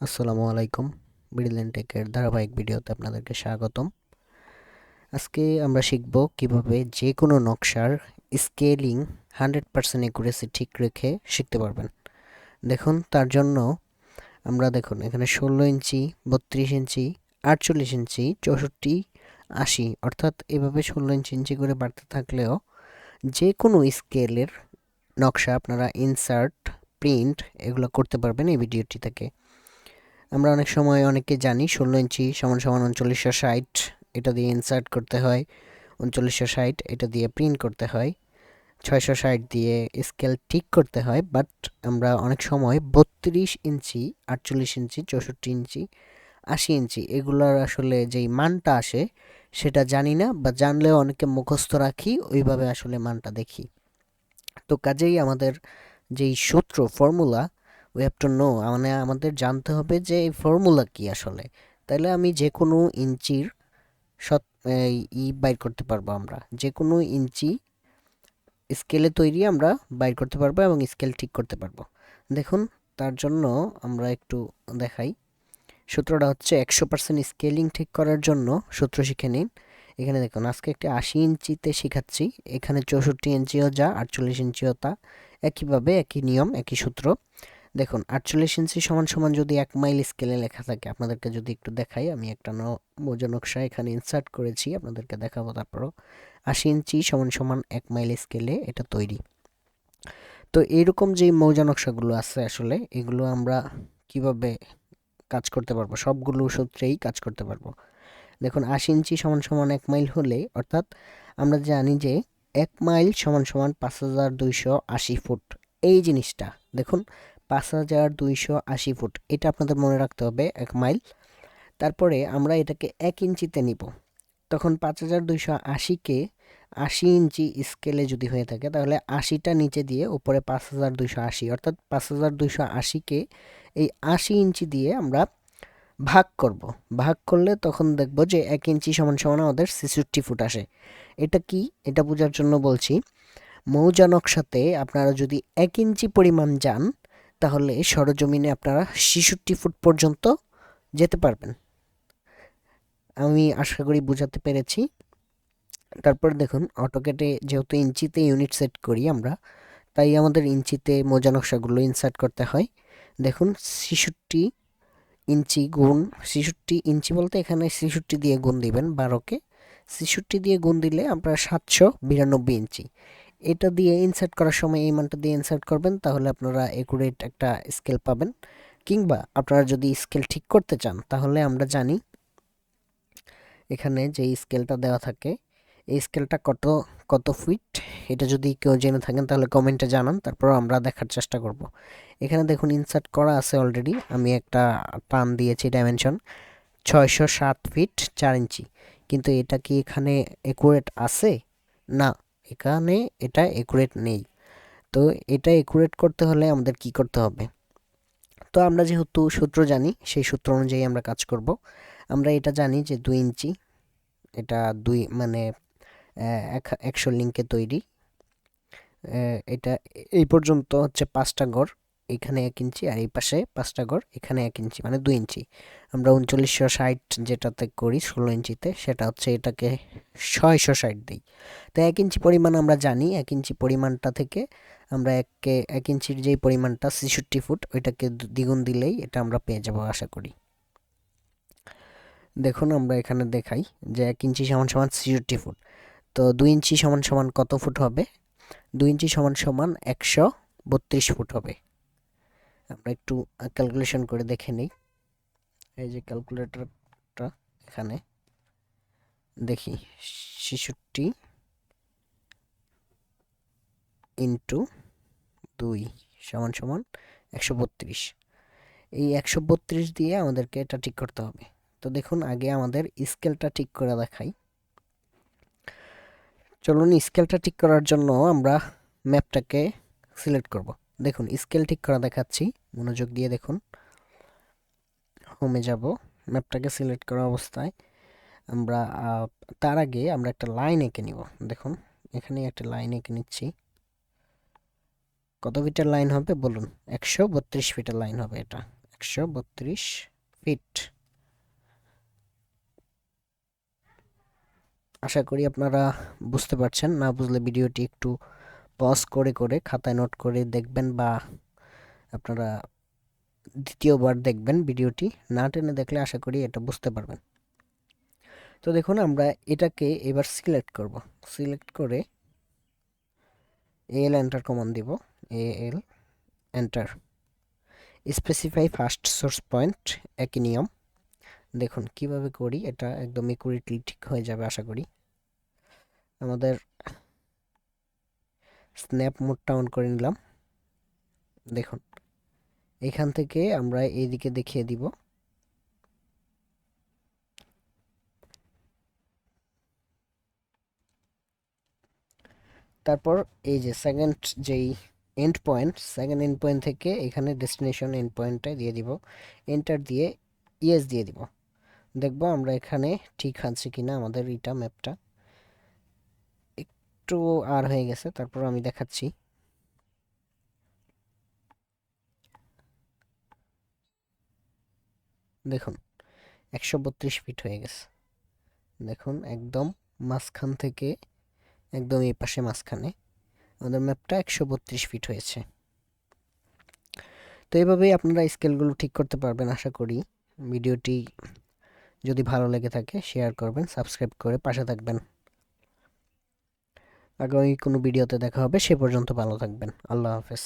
আসসালামু আলাইকুম। ব্রিলিয়ান্ট টেকের ধারাবাহিক ভিডিওতে আপনাদেরকে স্বাগতম। আজকে আমরা শিখব কীভাবে যে কোনো নকশার স্কেলিং হান্ড্রেড পার্সেন্ট একুরেসি ঠিক রেখে শিখতে পারবেন। দেখুন, তার জন্য আমরা দেখুন, এখানে ষোলো ইঞ্চি, বত্রিশ ইঞ্চি, আটচল্লিশ ইঞ্চি, চৌষট্টি, আশি, অর্থাৎ এভাবে ষোলো ইঞ্চি ইঞ্চি করে বাড়তে থাকলেও যে কোনো স্কেলের নকশা আপনারা ইনসার্ট প্রিন্ট এগুলো করতে পারবেন এই ভিডিওটি থেকে। আমরা অনেক সময় অনেকে জানি, ষোলো ইঞ্চি সমান সমান উনচল্লিশশো ষাট, এটা দিয়ে ইনসার্ট করতে হয়। উনচল্লিশশো ষাট, এটা দিয়ে প্রিন্ট করতে হয়। ছয়শো ষাট দিয়ে স্কেল ঠিক করতে হয় বাট আমরা অনেক সময় বত্রিশ ইঞ্চি, আটচল্লিশ ইঞ্চি, চৌষট্টি ইঞ্চি, আশি ইঞ্চি, এগুলোর আসলে যেই মানটা আসে, সেটা জানি না, বা জানলেও অনেকে মুখস্থ রাখি, ওইভাবে আসলে মানটা দেখি। তো কাজেই আমাদের যেই সূত্র formula we have to know মানে আমাদের জানতে হবে যে এই ফর্মুলা কি আসলে। তাহলে আমি যে কোনো ইঞ্চির সৎ ই বাইর করতে পারব আমরা। যে কোনো ইঞ্চি স্কেলে তৈরি আমরা বাইর করতে পারব এবং স্কেল ঠিক করতে পারব। দেখুন, তার জন্য আমরা একটু দেখাই। সূত্রটা হচ্ছে একশো পার্সেন্ট স্কেলিং ঠিক করার জন্য সূত্র শিখে নিন। এখানে দেখুন, আজকে একটি আশি ইঞ্চিতে শেখাচ্ছি। এখানে চৌষট্টি ইঞ্চিও যা, আটচল্লিশ ইঞ্চিও তা। একইভাবে একই নিয়ম, একই সূত্র। দেখুন, আটচল্লিশ ইঞ্চি সমান সমান যদি এক মাইল স্কেলে লেখা থাকে, আপনাদেরকে যদি একটু দেখাই, আমি একটা মৌজা নকশা এখানে ইনসার্ট করেছি, আপনাদেরকে দেখাবো তারপরও। আশি ইঞ্চি সমান সমান এক মাইল স্কেলে এটা তৈরি। তো এইরকম যে মৌজা নকশাগুলো আছে আসলে, এগুলো আমরা কীভাবে কাজ করতে পারব? সবগুলো সূত্রেই কাজ করতে পারব। দেখুন, আশি ইঞ্চি সমান সমান এক মাইল হলে, অর্থাৎ আমরা জানি যে এক মাইল সমান সমান পাঁচ হাজার দুইশো আশি ফুট। এই জিনিসটা, দেখুন পাঁচ হাজার দুইশো আশি ফুট। এটা আপনাদের মনে রাখতে হবে এক মাইল। তারপরে আমরা এটাকে এক ইঞ্চিতে নিব। তখন পাঁচ হাজার দুইশো আশিকে আশি ইঞ্চি স্কেলে যদি হয়ে থাকে, তাহলে আশিটা নিচে দিয়ে উপরে পাঁচ হাজার দুইশো আশি, অর্থাৎ পাঁচ হাজার দুইশো আশিকে এই আশি ইঞ্চি দিয়ে আমরা ভাগ করব। ভাগ করলে তখন দেখব যে এক ইঞ্চি সমান সমান আমাদের ছেষট্টি ফুট আসে। এটা কি? এটা বোঝার জন্য বলছি, মৌজা নকশাতে আপনারা যদি এক ইঞ্চি পরিমাণ যান তাহলে সরজমিনে আপনারা ছেষট্টি ফুট পর্যন্ত যেতে পারবেন। আমি আশা করি বোঝাতে পেরেছি। তারপর দেখুন অটোকেটে যেহেতু ইঞ্চিতে ইউনিট সেট করি আমরা, তাই আমাদের ইঞ্চিতে মোজা নকশাগুলো ইনসার্ট করতে হয়। দেখুন, ছেষট্টি ইঞ্চি গুণ, ছেষট্টি ইঞ্চি বলতে এখানে ছেষট্টি দিয়ে গুণ দিবেন বারোকে। ছেষট্টি দিয়ে গুণ দিলে আপনারা সাতশো বিরানব্বই ইঞ্চি। এটা দিয়ে ইনসার্ট করার সময় এই মানটা দিয়ে ইনসার্ট করবেন, তাহলে আপনারা একুরেট একটা স্কেল পাবেন। কিংবা আপনারা যদি স্কেল ঠিক করতে চান, তাহলে আমরা জানি এখানে যে স্কেলটা দেওয়া থাকে, এই স্কেলটা কত কত ফিট এটা যদি কেউ জেনে থাকেন, তাহলে কমেন্টে জানান, তারপর আমরা দেখার চেষ্টা করব। এখানে দেখুন ইনসার্ট করা আছে অলরেডি আমি একটা টান দিয়েছি ডাইমেনশন ছয়শো সাত ফিট চার ইঞ্চি। কিন্তু এটা কি এখানে একুরেট আছে? না এখানে এটা একুরেট নেই। তো এটা একুরেট করতে হলে আমাদের কি করতে হবে? তো আমরা যেহেতু সূত্র জানি, সেই সূত্র অনুযায়ী আমরা কাজ করব। আমরা এটা জানি যে দুই ইঞ্চি, এটা দুই মানে একশো লিঙ্কে তৈরি। এটা এই পর্যন্ত হচ্ছে পাঁচটা গড়। এখানে এক ইঞ্চি আর এই পাশে পাঁচটা গড়, এখানে এক ইঞ্চি মানে দুই ইঞ্চি। আমরা উনচল্লিশশো ষাট যেটাতে করি, ষোলো ইঞ্চিতে, সেটা হচ্ছে এটাকে ছয়শো ষাট দিই। তো এক ইঞ্চি পরিমাণ আমরা জানি, এক ইঞ্চি পরিমাণটা থেকে আমরা এককে এক ইঞ্চির যেই পরিমাণটা, ছেষট্টি ফুট, ওইটাকে দ্বিগুণ দিলেই এটা আমরা পেয়ে যাব আশা করি। দেখুন, আমরা এখানে দেখাই যে এক ইঞ্চি সমান সমান ছেষট্টি ফুট। তো দুই ইঞ্চি সমান সমান কত ফুট হবে? দুই ইঞ্চি সমান সমান একশো বত্রিশ ফুট হবে। আমরা একটু ক্যালকুলেশন করে দেখে নিই। এই যে ক্যালকুলেটরটা এখানে, দেখি, ছেষট্টি ইন্টু দুই সমান সমান একশো বত্রিশ। এই একশো বত্রিশ দিয়ে আমাদেরকে এটা ঠিক করতে হবে। তো দেখুন, আগে আমাদের স্কেলটা ঠিক করে দেখাই। চলুন, স্কেলটা ঠিক করার জন্য আমরা ম্যাপটাকে সিলেক্ট করব। দেখুন স্কেল ঠিক করা দেখাচ্ছি। মনোযোগ দিয়ে দেখুন। হোমে যাব। ম্যাপটাকে সিলেক্ট করা অবস্থায় আমরা তার আগে আমরা একটা লাইন এঁকে নিব। দেখুন এখানে একটা লাইন এঁকে নিচ্ছি। কত ফিটের লাইন হবে? বলুন। একশো বত্রিশ ফিটের লাইন হবে এটা। একশো বত্রিশ ফিট আশা করি আপনারা বুঝতে পারছেন। না বুঝলে ভিডিওটি একটু পজ করে করে খাতায় নোট করে দেখবেন বা আপনারা দ্বিতীয়বার দেখবেন ভিডিওটি, না টেনে দেখলে আশা করি এটা বুঝতে পারবেন। তো দেখুন, আমরা এটাকে এবার সিলেক্ট করব। সিলেক্ট করে এল এন্টার কমান্ড দিব। A L enter specify first source point একই নিয়ম দেখুন, কীভাবে করি? এটা একদম একুরেটলি ঠিক হয়ে যাবে, আশা করি। আমাদের স্ন্যাপ মোডটা অন করে নিলাম। দেখুন, এখান থেকে আমরা এইদিকে দেখিয়ে দিব। তারপর এই যে সেকেন্ড যেই end point second end point থেকে এখানে ডেস্টিনেশন এন্ড পয়েন্টটা দিয়ে দিব। এন্টার দিয়ে ইয়েস দিয়ে দিব। দেখব আমরা এখানে ঠিক আছে কিনা আমাদের ইটা ম্যাপটা একটু আর হয়ে গেছে, তারপর আমি দেখাচ্ছি। দেখুন, একশো বত্রিশ ফিট হয়ে গেছে। দেখুন, একদম মাঝখান থেকে, একদম এই পাশে মাঝখানে আমাদের ম্যাপটা একশো বত্রিশ ফিট হয়েছে। তো এইভাবেই আপনারা স্কেলগুলো ঠিক করতে পারবেন, আশা করি। ভিডিওটি যদি ভালো লেগে থাকে, শেয়ার করবেন, সাবস্ক্রাইব করে পাশে থাকবেন। আগামী কোনো ভিডিওতে দেখা হবে সে পর্যন্ত ভালো থাকবেন। আল্লাহ হাফেজ।